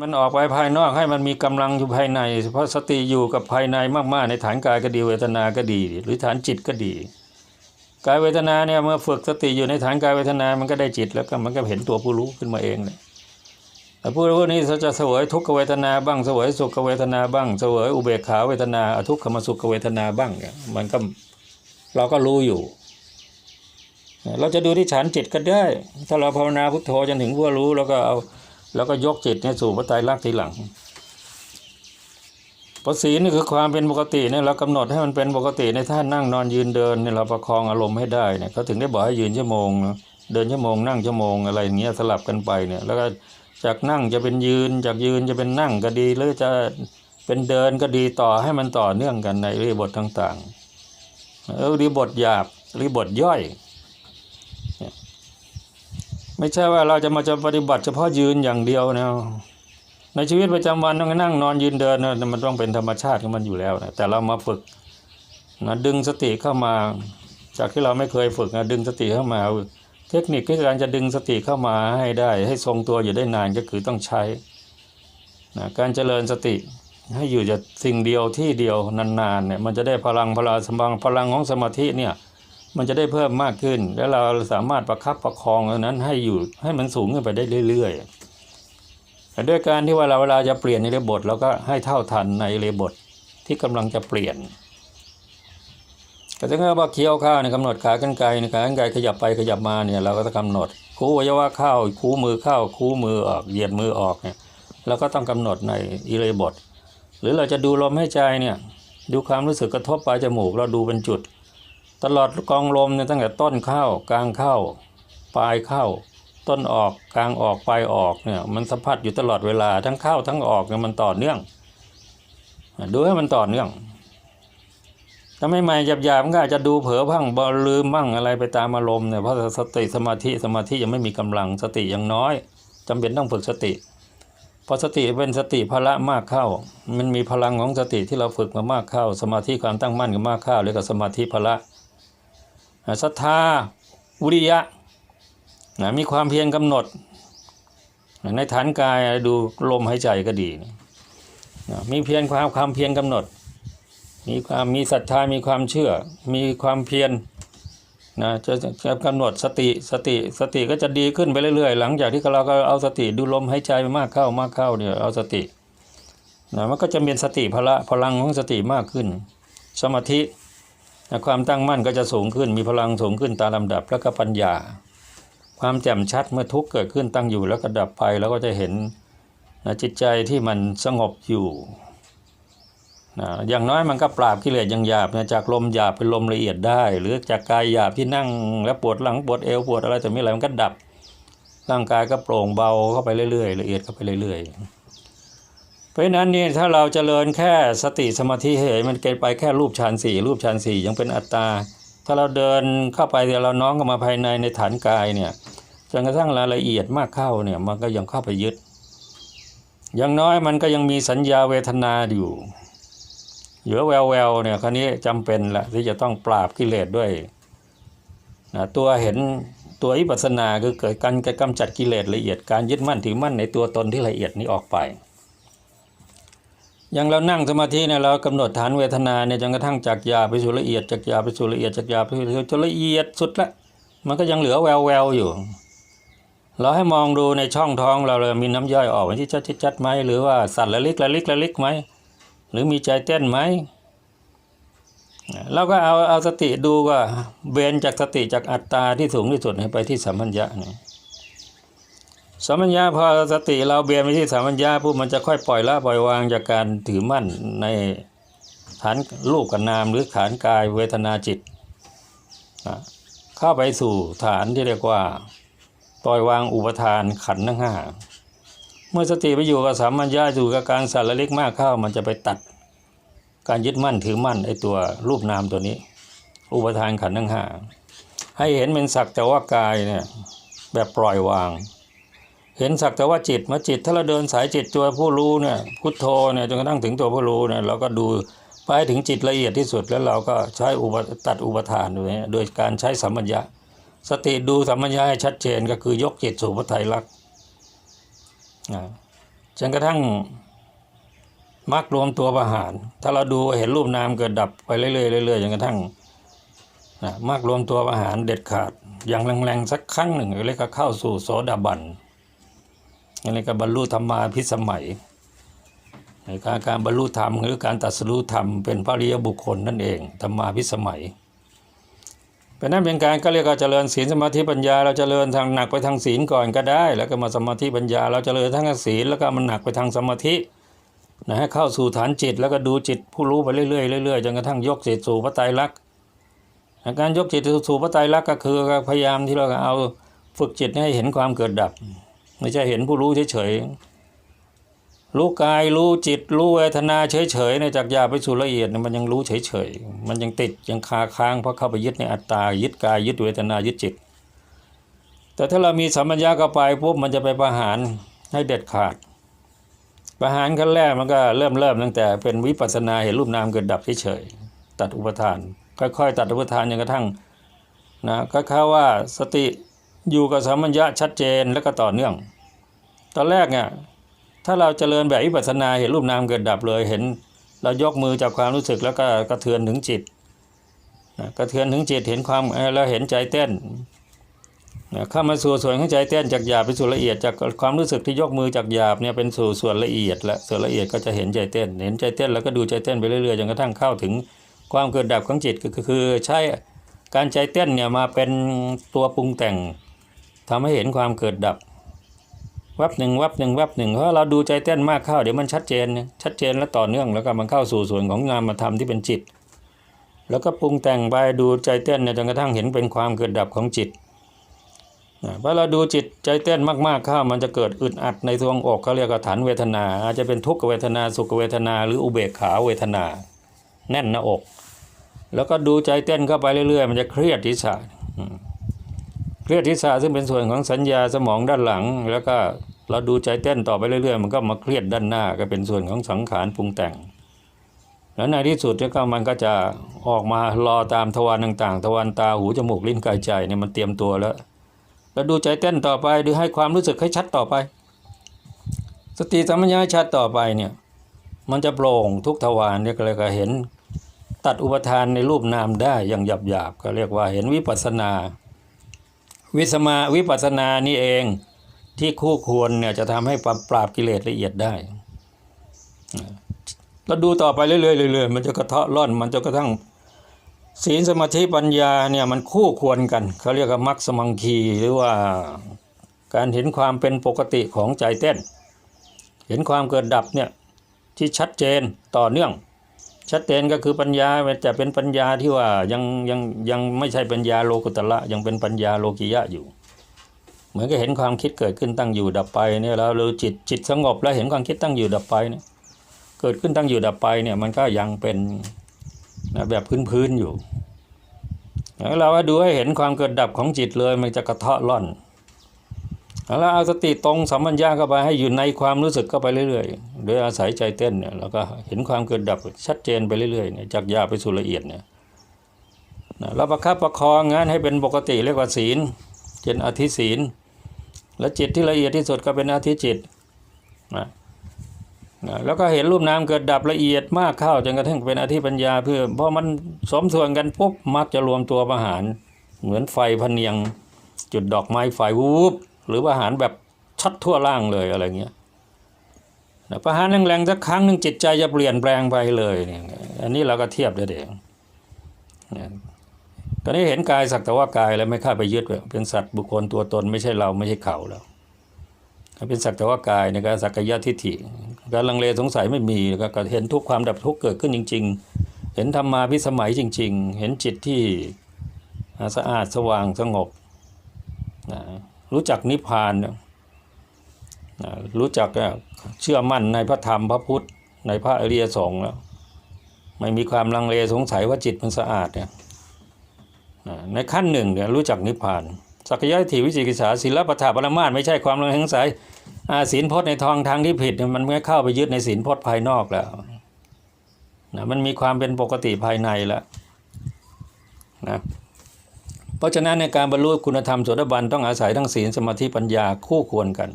มันออกไปภายนอกให้มันมีกำลังอยู่ภายใน เพราะสติอยู่กับภายในมากๆ ในฐานกายก็ดีเวทนาก็ดี หรือฐานจิตก็ดี กายเวทนาเนี่ยเมื่อฝึกสติอยู่ในฐานกายเวทนามันก็ได้จิตแล้วก็มันก็เห็นตัวผู้รู้ขึ้นมาเองเลยแต่ผู้รู้นี้จะเสวยทุกขเวทนาบ้างเสวยสุขเวทนาบ้างเสวยอุเบกขาเวทนาทุกขมสุขเวทนาบ้างเนี่ยมันก็เราก็รู้อยู่ เราจะดูที่ฐานจิตก็ได้ ถ้าเราภาวนาพุทโธจนถึงผู้รู้แล้วก็เอา แล้วก็ยกจิตเนี่ยสู่พระไตรลักษณ์ทีหลังเพระศีลนี่คือความเป็นปกติเนี่ยเรากำหนดให้มันเป็นปกติในท่านั่งนอนยืนเดินเนี่ยเราประคองอารมณ์ให้ได้เนี่ยเขาถึงได้บอกให้ยืนชั่วโมงเดินชั่วโมงนั่งชั่วโมงอะไรอย่างเงี้ยสลับกันไปเนี่ยแล้วก็จากนั่งจะเป็นยืนจากยืนจะเป็นนั่งก็ดี หรือจะเป็นเดินก็ดีต่อให้มันต่อเนื่องกันในริยาบทต่างๆเออริยาบทหยาบริยาบทย่อย ไม่ใช่ว่าเราจะมาจะปฏิบัติเฉพาะยืนอย่างเดียวนะในชีวิตประจำวันต้องนั่งนอนยืนเดินนะมันต้องเป็นธรรมชาติของมันอยู่แล้วนะแต่เรามาฝึกนะดึงสติเข้ามา จากที่เราไม่เคยฝึกนะดึงสติเข้ามา เทคนิคการจะดึงสติเข้ามาให้ได้ ให้ทรงตัวอยู่ได้นานก็คือต้องใช้นะการเจริญสติให้อยู่จะสิ่งเดียวที่เดียวนานๆเนี่ยมันจะได้พลังพลังสมองพลังของสมาธิเนี่ย มันจะได้เพิ่มมากขึ้น แล้วเราสามารถประคับประคองอันนั้นให้อยู่ให้มันสูงขึ้นไปได้เรื่อยๆแต่ด้วยการที่ว่าเราเวลาจะเปลี่ยนในเรบทเราก็ให้เท่าทันในเรบทที่กำลังจะเปลี่ยนก็จะเรียว่าเคี้ยวข้าวในกำหนดขากรรไกรในขากรรไกรขยับไปขยับมาเนี่ยเราก็ต้องกำหนด คูอวัยวะเข้าวคู่มือข้าวคู่มือออกเหยียดมือออกเนี่ยเราก็ต้องกำหนดในอิเรบทหรือเราจะดูลมให้ใจเนี่ยดูความรู้สึกกระทบปลายจมูกเราดูเป็นจุด ตลอดกองลมเนี่ยตั้งแต่ต้นเข้ากลางเข้าปลายเข้า ต้นออกกลางออกปลายออกเนี่ยมันสัมผัสอยู่ตลอดเวลาทั้งเข้าทั้งออกเนี่ยมันต่อเนื่องดูให้มันต่อเนื่องถ้าไม่ใหม่หยาบๆมันก็อาจจะดูเผลอพังบลืมมั่งอะไรไปตามอารมณ์เนี่ยเพราะสติสมาธิสมาธิยังไม่มีกำลังสติยังน้อยจำเป็นต้องฝึกสติพอสติเป็นสติพละมากเข้า มันมีพลังของสติที่เราฝึกมามากเข้า สมาธิความตั้งมั่นก็มากเข้าเรียกว่าสมาธิพละ ศรัทธาวิริยะนะมีความเพียรกำหนด ในฐานกายดูลมหายใจก็ดีนะมีเพียรความความเพียรกำหนด มีความมีศรัทธามีความเชื่อ มีความเพียรนะจะจะกำหนดสติสติสติก็จะดีขึ้นไปเรื่อยๆ หลังจากที่เราก็เอาสติดูลมหายใจมากเข้ามากเข้าเนี่ยเอาสตินะมันก็จะมีสติพละพลังของสติมากขึ้น สมาธิ ความตั้งมั่นก็จะสูงขึ้นมีพลังสูงขึ้นตามลำดับแล้วก็ปัญญา ความแจ่มชัดเมื่อทุกข์เกิดขึ้นตั้งอยู่แล้วก็ดับไปแล้วก็จะเห็นนะจิตใจที่มันสงบอยู่นะอย่างน้อยมันก็ปราบกิเลสอย่างหยาบนะจากลมหยาบเป็นลมละเอียดได้ หรือจากกายหยาบที่นั่งแล้วปวดหลังปวดเอวปวดอะไรแต่ไม่อะไรมันก็ดับ ร่างกายก็โปร่งเบาเข้าไปเรื่อยๆละเอียดเข้าไปเรื่อยๆ เพราะฉะนั้นนี่ถ้าเราจเจริญแค่สติสมาธิเหยมันเกินไปแค่รูปฌานสี่รูปฌานสี่ยังเป็นอัตตา ถ้าเราเดินเข้าไปเดี๋ยวเราน้อมเข้ามาภายในในฐานกายเนี่ยจนกระทั่งรายละเอียดมากเข้าเนี่ยมันก็ยังเข้าไปยึดอย่างน้อยมันก็ยังมีสัญญาเวทนาอยู่เหลือแววแววเนี่ยคราวนี้จำเป็นแหละที่จะต้องปราบกิเลสด้วยนะตัวเห็นตัวอิปัสนาคือเกิดการกำจัดกิเลสละเอียดการยึดมั่นถือมั่นในตัวตนที่ละเอียดนี้ออกไป อย่างเรานั่งสมาธิเนี่ยเรากำหนดฐานเวทนาเนี่ยจนกระทั่งจากยาไปสู่ละเอียดจากยาไปสู่ละเอียดจากยาไปสู่จนละเอียดสุดละ มันก็ยังเหลือแววแววอยู่ เราให้มองดูในช่องท้องเราเลยมีน้ำย่อยออกที่ชัดชัดไหมหรือว่าสั่นละลิกละลิกละลิกไหมหรือมีใจเต้นไหมเราก็เอาเอาสติดูว่าเบนจากสติจากอัตตาที่สูงที่สุดให้ไปที่สัมพัญญะเนี่ย สัมปัญญาพอสติเราเบียนไปที่สัมปัญญาปุ๊บมันจะค่อยปล่อยละปล่อยวางจากการถือมั่นในฐานรูปกับนามหรือฐานกายเวทนาจิต เข้าไปสู่ฐานที่เรียกว่า ปล่อยวางอุปทานขันธ์ทั้งห้าเมื่อสติไปอยู่กับสัมปัญญาอยู่กับการสัตว์ละเล็กมากเข้ามันจะไปตัด การยึดมั่นถือมั่นไอตัวรูปนามตัวนี้ อุปทานขันธ์ทั้งห้าให้เห็นเป็นสักแต่ว่ากายเนี่ยแบบปล่อยวาง เห็นสักแต่ว่าจิตมาจิต ถ้าเราเดินสายจิตตัวผู้รู้เนี่ยพุทโธเนี่ยจนกระทั่งถึงตัวผู้รู้เนี่ยเราก็ดูไปถึงจิตละเอียดที่สุดแล้วเราก็ใช้อุปตัดอุปทานด้วยโดยการใช้สัมมัญญะ สติดูสัมมัญญะให้ชัดเจนก็คือยกจิตสู่พระไตรลักษณ์จนกระทั่งมรรครวมตัวประหาร ถ้าเราดูเห็นรูปนามเกิดดับไปเรื่อยๆเรื่อยๆจนกระทั่งนะมรรครวมตัวประหารเด็ดขาด อย่างแรงๆสักครั้งหนึ่งเรียกว่าเข้าสู่โสดาบัน อันนี้ก็บรรลุธรรมาพิสมัยการการบรรลุธรรมหรือการตรัสรู้ธรรมเป็นพระริยบุคคลนั่นเองธรรมาพิสมัยเป็นนั้นเป็นการก็เรียกว่าเจริญศีลสมาธิปัญญา เราเจริญทางหนักไปทางศีลก่อนก็ได้ แล้วก็มาสมาธิปัญญา เราเจริญทั้งศีลแล้วก็มันหนักไปทางสมาธินะให้เข้าสู่ฐานจิตแล้วก็ดูจิตผู้รู้ไปเรื่อยๆเรื่อยๆจนกระทั่งยกจิตสู่พระไตรลักษณ์การยกจิตสู่พระไตรลักษณ์ก็คือพยายามที่เราเอาฝึกจิตให้เห็นความเกิดดับ ไม่ใช่เห็นผู้รู้เฉยๆรู้กายรู้จิต รู้เวทนาเฉยๆในจากยาไปสู่ละเอียดเนี่ยมันยังรู้เฉยๆมันยังติดยังคาค้างเพราะเข้าไปยึดในอัตตายึดกายยึดเวทนายึดจิต แต่ถ้าเรามีสัมปัญญาเข้าไปปุ๊บมันจะไปประหารให้เด็ดขาด ประหารขั้นแรกมันก็เริ่มเริ่มตั้งแต่เป็นวิปัสสนาเห็นรูปนามเกิดดับเฉยๆตัดอุปทาน ค่อยๆ ตัดอุปทานจนกระทั่งนะก็เข้าว่าสติ อยู่กับสัมปัญญะชัดเจนแล้วก็ต่อเนื่อง ตอนแรกเนี่ยถ้าเราเจริญแบบวิปัสสนาเห็นรูปนามเกิดดับเลยเห็น เรายกมือจากความรู้สึกแล้วก็กระเทือนถึงจิตกระเทือนถึงจิตเห็นความเอ่อเราเห็นใจเต้นเข้ามาสู่ส่วนของใจเต้นจากหยาบไปสู่ละเอียดจากความรู้สึกที่ยกมือจากหยาบเนี่ยเป็นสู่ส่วนละเอียดและส่วนละเอียดก็จะเห็นใจเต้น เห็นใจเต้นแล้วก็ดูใจเต้นไปเรื่อยๆจนกระทั่งเข้าถึงความเกิดดับของจิตก็คือใช้การใจเต้นเนี่ยมาเป็นตัวปรุงแต่ง ทำให้เห็นความเกิดดับ วับหนึ่งวับหนึ่งวับหนึ่งเพราะเราดูใจเต้นมากเข้าเดี๋ยวมันชัดเจนชัดเจนและต่อเนื่องแล้วก็มันเข้าสู่ส่วนของนามธรรมที่เป็นจิต แล้วก็ปรุงแต่งไปดูใจเต้นจนกระทั่งเห็นเป็นความเกิดดับของจิตเพราะเราดูจิตใจเต้นมากๆเข้ามันจะเกิดอึดอัดในทรวงอกเขาเรียกว่าฐานเวทนา อาจจะเป็นทุกขเวทนาสุขเวทนา หรืออุเบกขาเวทนา แน่นหน้าอก แล้วก็ดูใจเต้นเข้าไปเรื่อยๆ มันจะเครียดทิศะอืม เครียดทิศะซึ่งเป็นส่วนของสัญญาสมองด้านหลัง แล้วก็เราดูใจเต้นต่อไปเรื่อยๆ มันก็มาเครียดด้านหน้าก็เป็นส่วนของสังขารปรุงแต่ง แล้วในที่สุดเนี่ยก็มันก็จะออกมารอตามทวารต่างๆ ทวารตาหูจมูกลิ้นกายใจเนี่ยมันเตรียมตัวแล้วแล้วดูใจเต้นต่อไปดูให้ความรู้สึกให้ชัดต่อไป สติสัมปชัญญะชัดต่อไปเนี่ยมันจะโปร่งทุกทวารเนี่ยก็เลยก็เห็นตัดอุปทานในรูปนามได้อย่างหยาบๆก็เรียกว่าเห็นวิปัสสนา วิสมาวิปัสสนานี่เองที่คู่ควรเนี่ยจะทำให้ปราบปราบกิเลสละเอียดได้เราดูต่อไปเรื่อยๆเรื่อยๆมันจะกระเทาะร่อน มันจะกระทั่งศีลสมาธิปัญญาเนี่ยมันคู่ควรกันเขาเรียกว่ามรรคสมังคีหรือว่าการเห็นความเป็นปกติของใจเต้น เห็นความเกิดดับเนี่ยที่ชัดเจนต่อเนื่อง ชัดเจนก็คือปัญญาจะเป็นปัญญาที่ว่ายังยังยังไม่ใช่ปัญญาโลกุตละยังเป็นปัญญาโลกิยะอยู่ เหมือนกับเห็นความคิดเกิดขึ้นตั้งอยู่ดับไปเนี่ยแล้วเราจิตจิตสงบแล้วเห็นความคิดตั้งอยู่ดับไปเนี่ยเกิดขึ้นตั้งอยู่ดับไปเนี่ยมันก็ยังเป็นนะแบบพื้นๆอยู่แล้วเราดูให้เห็นความเกิดดับของจิตเลยมันจะกระเทาะร่อน แล้วเอาสติตรงสัมปัญญาเข้าไปให้อยู่ในความรู้สึกเข้าไปเรื่อยๆ โดยอาศัยใจเต้นเนี่ยแล้วก็เห็นความเกิดดับชัดเจนไปเรื่อยๆเนี่ยจากหยาบไปสู่ละเอียดเนี่ยเราประคับประคองงานให้เป็นปกติเรียกว่าศีลเช่นอธิศีล และจิตที่ละเอียดที่สุดก็เป็นอธิจิตนะนะแล้วก็เห็นรูปนามเกิดดับละเอียดมากเข้าจนกระทั่งเป็นอธิปัญญาเพื่อเพราะมันสมส่วนกันปุ๊บมักจะรวมตัวประหาร เหมือนไฟพเนียง จุดดอกไม้ไฟวูบ หรือประหารแบบชัดทั่วร่างเลยอะไรเงี้ยนะประหารแรงๆสักครั้งหนึ่งจิตใจจะเปลี่ยนแปลงไปเลยเนี่ยอันนี้เราก็เทียบได้เด็กตอนนี้เห็นกายสักแต่ว่ากายแล้วไม่เข้าไปยึดเลยเป็นสัตว์บุคคลตัวตนไม่ใช่เราไม่ใช่เขาแล้วเป็นสักแต่ว่ากายในการสักกายทิฏฐิการลังเลสงสัยไม่มีก็เห็นทุกความดับทุกเกิดขึ้นจริง ๆ เห็นธรรมาพิสมัยจริง ๆ เห็นจิตที่สะอาดสว่างสงบนะ รู้จักนิพพานนะรู้จักเชื่อมั่นในพระธรรมพระพุทธในพระอริยสงฆ์แล้ว ไม่มีความลังเลสงสัยว่าจิตมันสะอาดเนี่ยในขั้นหนึ่งเนี่ยรู้จักนิพพาน สักยะทิวิจิกิจฉาศีลปฐาปรมาสไม่ใช่ความลังเลสงสัยอาศีลพจน์ในทองทางที่ผิดเนี่ยมันไม่เข้าไปยึดในศีลพจน์ภายนอกแล้วนะมันมีความเป็นปกติภายในแล้วนะ เพราะฉะนั้นในการบรรลุคุณธรรมโสดาบันต้องอาศัยทั้งศีลสมาธิปัญญาคู่ควรกัน